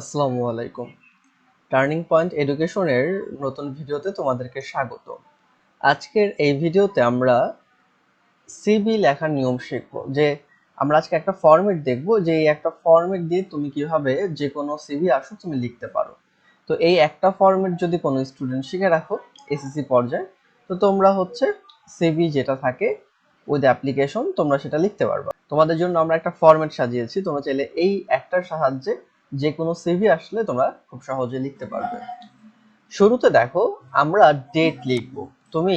আসসালামু আলাইকুম। Turning point এডুকেশনের নতুন ভিডিওতে তোমাদেরকে স্বাগত। আজকের এই ভিডিওতে আমরা সিবি লেখার নিয়ম শিখব, যে আমরা আজকে একটা ফরম্যাট দেখব, যে এই একটা ফরম্যাট দিয়ে তুমি কীভাবে যে কোনো সিবি আসো তুমি লিখতে পারো। তো এই একটা ফরম্যাট যদি কোনো স্টুডেন্ট শিখে রাখো এসএসসি পর্যায়ে, তো তোমরা হচ্ছে সিবি যেটা থাকে উইথ অ্যাপ্লিকেশন তোমরা সেটা লিখতে পারবা। তোমাদের জন্য আমরা একটা ফরম্যাট সাজিয়েছি, তোমরা চাইলে এই একটার সাহায্যে যে কোনো সিভি আসলে তোমরা খুব সহজে লিখতে পারবে। শুরুতে দেখো, আমরা ডেট লিখব। তুমি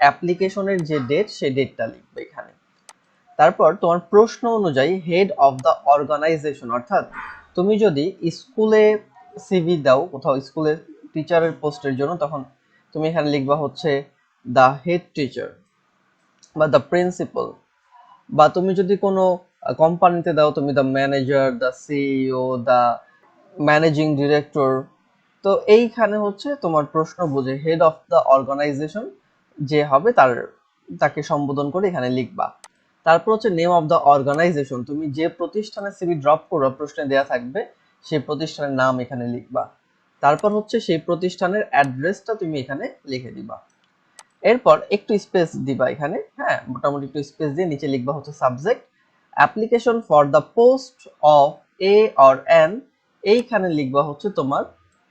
অ্যাপ্লিকেশনের যে ডেট সেই ডেটটা লিখবে এখানে। তারপর তোমার প্রশ্ন অনুযায়ী হেড অফ দ্য অর্গানাইজেশন অর্থাৎ তুমি যদি স্কুলে সিভি দাও, কোথাও স্কুলে টিচারের পোস্টের জন্য, তখন তুমি এখানে লিখবা হচ্ছে দ্য হেড টিচার বা দ্য প্রিন্সিপাল বা তুমি যদি কোনো কোম্পানিতে দাও, তুমি the manager the CEO the managing director তো এইখানে হচ্ছে তোমার প্রশ্ন বুঝে হেড অফ দ্য অর্গানাইজেশন যে হবে তার, তাকে সম্বোধন করে এখানে লিখবা। তারপর হচ্ছে নেম অফ দ্য অর্গানাইজেশন তুমি যে প্রতিষ্ঠানে সিবি ড্রপ করো প্রশ্নে দেয়া থাকবে, সেই প্রতিষ্ঠানের নাম এখানে লিখবা। তারপর হচ্ছে সেই প্রতিষ্ঠানের অ্যাড্রেসটা তুমি এখানে লিখে দিবা। এরপর একটু স্পেস দিবা এখানে হ্যাঁ মোটামুটি একটু স্পেস দিয়ে নিচে লিখবা হচ্ছে subject application for the post of a or an এইখানে লিখবা হচ্ছে তোমার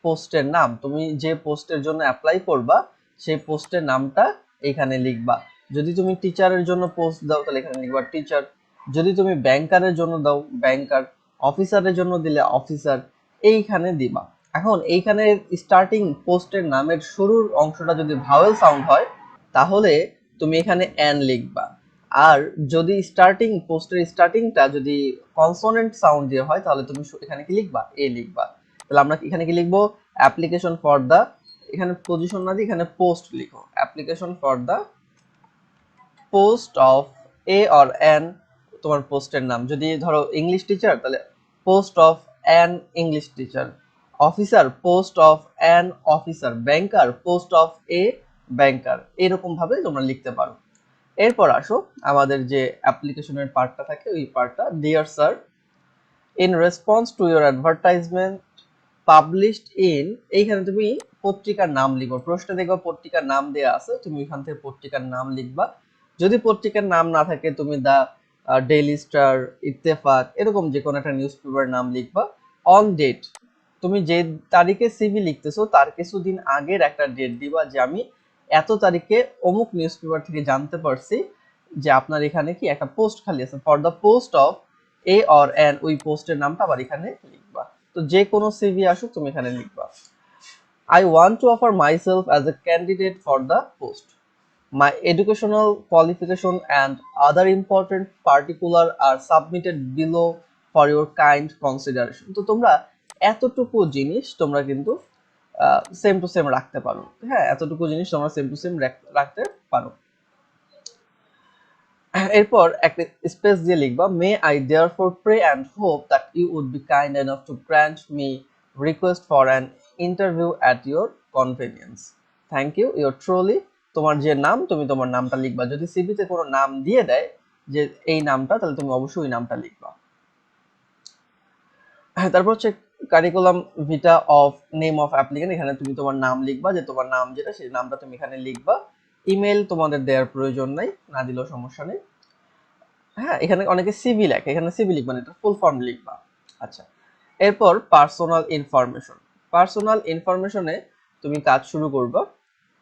পোস্টের নাম। তুমি যে পোস্টের জন্য অ্যাপ্লাই করবা, সেই পোস্টের নামটা এখানে লিখবা। যদি তুমি টিচারের জন্য পোস্ট দাও, তাহলে এখানে লিখবা টিচার যদি তুমি ব্যাংকারের জন্য দাও ব্যাংকার অফিসারের জন্য দিলে অফিসার এইখানে দিবা। এখন এইখানে স্টার্টিং পোস্টের নামের শুরুর অংশটা যদি ভাওয়েল সাউন্ড হয়, তাহলে তুমি এখানে অ্যান লিখবা। আর যদি স্টার্টিং পোস্টের স্টার্টিংটা যদি কনসোনেন্ট সাউন্ড দিয়ে হয়, তাহলে তুমি এখানে কি লিখবা? এ লিখবা। তাহলে আমরা এখানে কি লিখব? অ্যাপ্লিকেশন ফর দ্য এখানে পজিশন না দিয়ে এখানে পোস্ট লিখো। Application for the post of a or an তোমার পোস্টের নাম। যদি ধরো ইংলিশ টিচার তাহলে post of an English teacher officer post of an officer banker post of a banker এরকম ভাবে তোমরা লিখতে পারো। এরপর আসো, আমাদের যে অ্যাপ্লিকেশনের পার্টটা থাকে, ওই পার্টটা dear sir in response to your advertisement published in এইখানে তুমি পত্রিকার নাম লিখব প্রশ্নে দেখবা পত্রিকার নাম দেওয়া আছে, তুমি এখান থেকে পত্রিকার নাম লিখবা। যদি পত্রিকার নাম না থাকে, তুমি দা ডেইলি স্টার ইত্তেফাক এরকম যে কোনো একটা নিউজ পেপার নাম লিখবা। অন ডেট তুমি যে তারিখে সিভি লিখতেছো, তার কিছুদিন আগের একটা ডেট দিবা যে আমি এত তারিখে অমুক নিউজ পেপার থেকে জানতে পারছি যে আপনার এখানে কি একটা পোস্ট খালি আছে। For the post of a or an ওই পোস্টের নামটা আবার এখানে লিখবা। তো যে কোনো সিভি আসুক, তুমি এখানে লিখবা। I want to offer myself as a candidate for the post My educational qualification and other important particular are submitted below for your kind consideration. তো তোমরা এতটুকু জিনিস তোমরা কিন্তু সেম টু সেম রাখতে পারো। হ্যাঁ এতটুকু জিনিস তোমরা সেম টু সেম রাখতে পারো। এরপর একটা স্পেস দিয়ে লিখবা may I therefore pray and hope that you would be kind enough to grant me request for an interview at your convenience thank you your truly তোমার যে নাম, তুমি তোমার নামটা লিখবা। যদি সিভিতে কোনো নাম দিয়ে দেয় যে এই নামটা, তাহলে তুমি অবশ্যই নামটা লিখবা। হ্যাঁ তারপর হচ্ছে curriculum vitae of name of applicant এখানে তুমি তোমার নাম লিখবা, যে তোমার নাম যেটা, সেই নামটা তুমি এখানে লিখবা। ইমেল তোমাদের দেওয়ার প্রয়োজন নাই, না দিলেও সমস্যা নেই। হ্যাঁ এখানে অনেকে সিভি লেখে, এখানে সিভি লিখবা না, এটা ফুল ফর্ম লিখবা। আচ্ছা এরপর পার্সোনাল ইনফরমেশন পার্সোনাল ইনফরমেশনে তুমি কাজ শুরু করবা।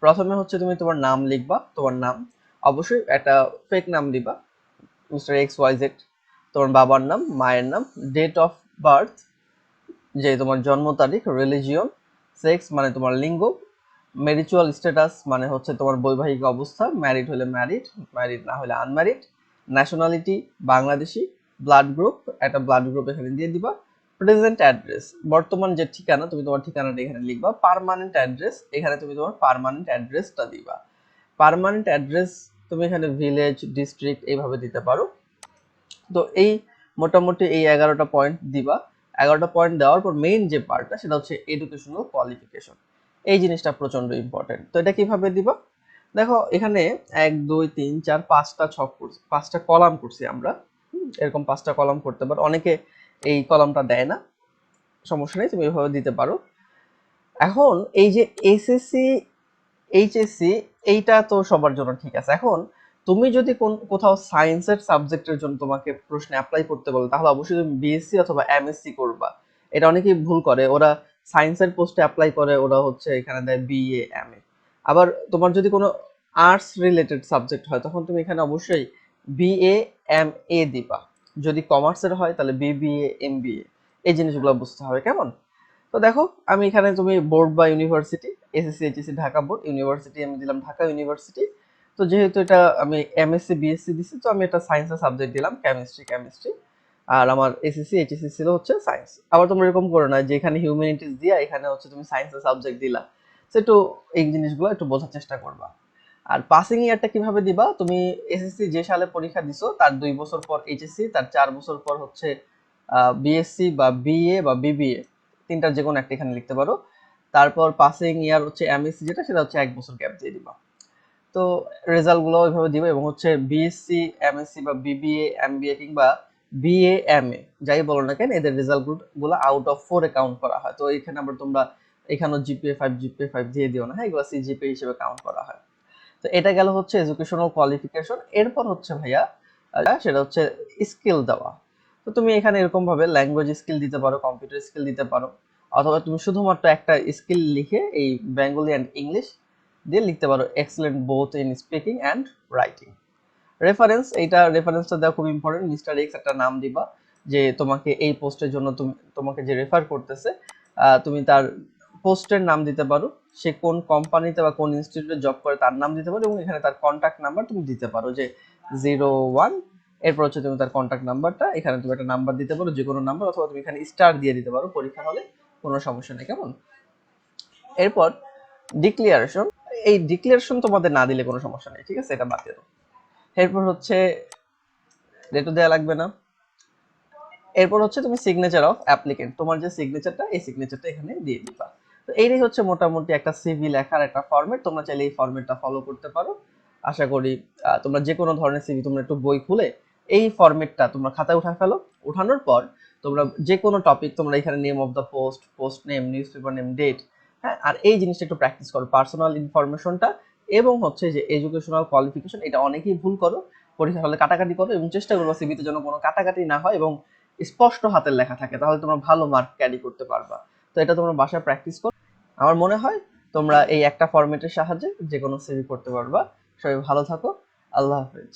প্রথমে হচ্ছে তুমি তোমার নাম লিখবা, তোমার নাম। অবশ্যই একটা ফেক নাম দিবা। মিস্টার এক্স ওয়াই জেড তোমার বাবার নাম, মায়ের নাম ডেট অফ বার্থ, যে তোমার জন্ম তারিখ রিলিজিয়ন সেক্স মানে তোমার লিঙ্গ মেরিচুয়াল স্ট্যাটাস মানে হচ্ছে তোমার বৈবাহিক অবস্থা ম্যারিড হলে ম্যারিড ম্যারিড না হলে unmarried nationality Bangladeshi blood group একটা ব্লাড গ্রুপ এখানে দিয়ে দিবা প্রেজেন্ট অ্যাড্রেস বর্তমান যে ঠিকানা, তুমি তোমার ঠিকানাটা এখানে লিখবা পার্মানেন্ট অ্যাড্রেস এখানে তুমি তোমার পার্মানেন্ট অ্যাড্রেসটা দিবা। পার্মানেন্ট অ্যাড্রেস তুমি এখানে ভিলেজ ডিস্ট্রিক্ট এইভাবে দিতে পারো। তো এই মোটামুটি এই এগারোটা পয়েন্ট দিবা। এগারোটা পয়েন্ট দেওয়ার পর মেইন যে পার্টটা সেটা হচ্ছে এডুকেশনাল কোয়ালিফিকেশন এই জিনিসটা প্রচণ্ড ইম্পর্টেন্ট তো এটা কীভাবে দিবা? দেখো, এখানে এক, দুই, তিন, চার, পাঁচটা ছক করছি, পাঁচটা কলাম করছি আমরা। এরকম পাঁচটা কলাম করতে পারো। অনেকে এই কলামটা দেয় না। সমস্যা নেই, তুমি এভাবে দিতে পারো। এখন এই যে এসএসসি এইচএসসি এইটা তো সবার জন্য ঠিক আছে। এখন তুমি যদি কোন, কোথাও সায়েন্সের সাবজেক্টের জন্য তোমাকে প্রশ্নে অ্যাপ্লাই করতে বলে, তাহলে অবশ্যই তুমি বিএসসি অথবা এমএসসি করবা। এটা অনেকেই ভুল করে। ওরা সায়েন্সের পোস্টে অ্যাপ্লাই করে, ওরা হচ্ছে এখানে দেয় বিএ এমএ আবার তোমার যদি কোনো আর্টস রিলেটেড সাবজেক্ট হয়, তখন তুমি এখানে অবশ্যই বিএ এম এ দিবা। যদি কমার্সের হয়, তাহলে বিবিএ এম বিএ এই জিনিসগুলো বুঝতে হবে, কেমন? তো দেখো, আমি এখানে তুমি বোর্ড বা university SSC HSC Dhaka board university আমি দিলাম ঢাকা ইউনিভার্সিটি তো যেহেতু এটা আমি এমএসসি বিএসসি দিছি, তো আমি এটা সায়েন্সের সাবজেক্ট দিলাম কেমিস্ট্রি কেমিস্ট্রি আর আমার এসএসসি এইচএসসি ছিল হচ্ছে সায়েন্স আবার তোমরা এরকম করো না যে এখানে হিউম্যানিটিস দিয়া এখানে হচ্ছে তুমি সায়েন্সের সাবজেক্ট দিলা। একটু এই জিনিসগুলো একটু বোঝার চেষ্টা করবা। আর পাসিং ইয়ারটা কীভাবে দিবা? তুমি এসএসসি যে সালে পরীক্ষা দিছো, তার দুই বছর পর এইচএসসি তার চার বছর পর হচ্ছে বিএসসি বা বিএ বা বিবিএ তিনটার যে কোনো একটা এখানে লিখতে পারো। তারপর পাসিং ইয়ার হচ্ছে এমএসসি যেটা, সেটা হচ্ছে এক বছর গ্যাপ দিয়ে দিবা। তো রেজাল্টগুলো ওইভাবে দিবে এবং হচ্ছে বিএসসি এমএসসি বা বিবিএ এমবিএ কিংবা বিএ এমএ যাই বলো না কেন, এদের রেজাল্টগুলো আউট অফ ফোরে কাউন্ট করা হয়। তো এখানে আবার তোমরা এখানেও জিপিএ ফাইভ জিপিএ ফাইভ দিয়ে দিও না হ্যাঁ এগুলো সিজিপিএ হিসেবে কাউন্ট করা হয়। তো এটা গেল হচ্ছে এডুকেশনাল কোয়ালিফিকেশন এরপর হচ্ছে ভাইয়া সেটা হচ্ছে স্কিল দেওয়া। তো তুমি এখানে এরকম ভাবে ল্যাঙ্গুয়েজ স্কিল দিতে পারো কম্পিউটার স্কিল দিতে পারো, অথবা তুমি শুধুমাত্র একটা স্কিল লিখে এই বেঙ্গলি অ্যান্ড ইংলিশ দিয়ে লিখতে পারো excellent both in speaking and writing reference এইটা রেফারেন্সটা দেওয়া খুব ইম্পর্টেন্ট মিস্টার এক্স একটা নাম দিবা, যে তোমাকে এই পোস্টের জন্য তুমি, তোমাকে যে রেফার করতেছে তুমি তার পোস্টের নাম দিতে পারো, সে কোন কোম্পানিতে বা কোন ইনস্টিটিউটে জব করে তার নাম দিতে পারো, এবং এখানে তার কন্ট্যাক্ট নাম্বার তুমি দিতে পারো, যে জিরো ওয়ান এরপর হচ্ছে তুমি তার কন্ট্যাক্ট নাম্বারটা এখানে তুমি একটা নাম্বার দিতে পারো, যে কোনো নাম্বার অথবা তুমি এখানে স্টার দিয়ে দিতে পারো, পরীক্ষা হলে কোনো সমস্যা নেই, কেমন? এরপর ডিক্লিয়ারেশন এই ডিক্লিয়ারেশন তোমাদের না দিলে কোনো সমস্যা নেই, ঠিক আছে? এটা বাদ দাও এরপর হচ্ছে ডেটও দেওয়া লাগবে না। এরপর হচ্ছে তুমি সিগনেচার অফ অ্যাপ্লিকেন্ট তোমার যে সিগনেচারটা এই সিগনেচারটা এখানে দিয়ে দিবা। তো এইটাই হচ্ছে মোটামুটি একটা সিভি লেখার একটা ফরম্যাট তোমরা চাইলে এই ফরম্যাটটা ফলো করতে পারো। আশা করি তোমরা যে কোনো ধরনের সিভি তোমরা একটু বই খুলে এই ফরম্যাটটা তোমরা খাতায় উঠা ফেলো। উঠানোর পর তোমরা যে কোনো টপিক তোমরা এখানে name of the post post name news paper name date হ্যাঁ আর এই জিনিসটা একটু প্র্যাকটিস করো পার্সোনাল ইনফরমেশনটা এবং হচ্ছে যে এডুকেশনাল কোয়ালিফিকেশন এটা অনেকেই ভুল করো পরীক্ষা হলে কাটাকাটি করো এবং চেষ্টা করব সিভিতে যেন কোনো কাটাকাটি না হয় এবং স্পষ্ট হাতের লেখা থাকে, তাহলে তোমরা ভালো মার্ক ক্যারি করতে পারবা। তো এটা তোমরা বাসায় প্র্যাকটিস করো। আমার মনে হয় তোমরা এই একটা ফরম্যাটের সাহায্যে যে কোনো সিভি করতে পারবা। সবাই ভালো থাকো। আল্লাহ হাফেজ।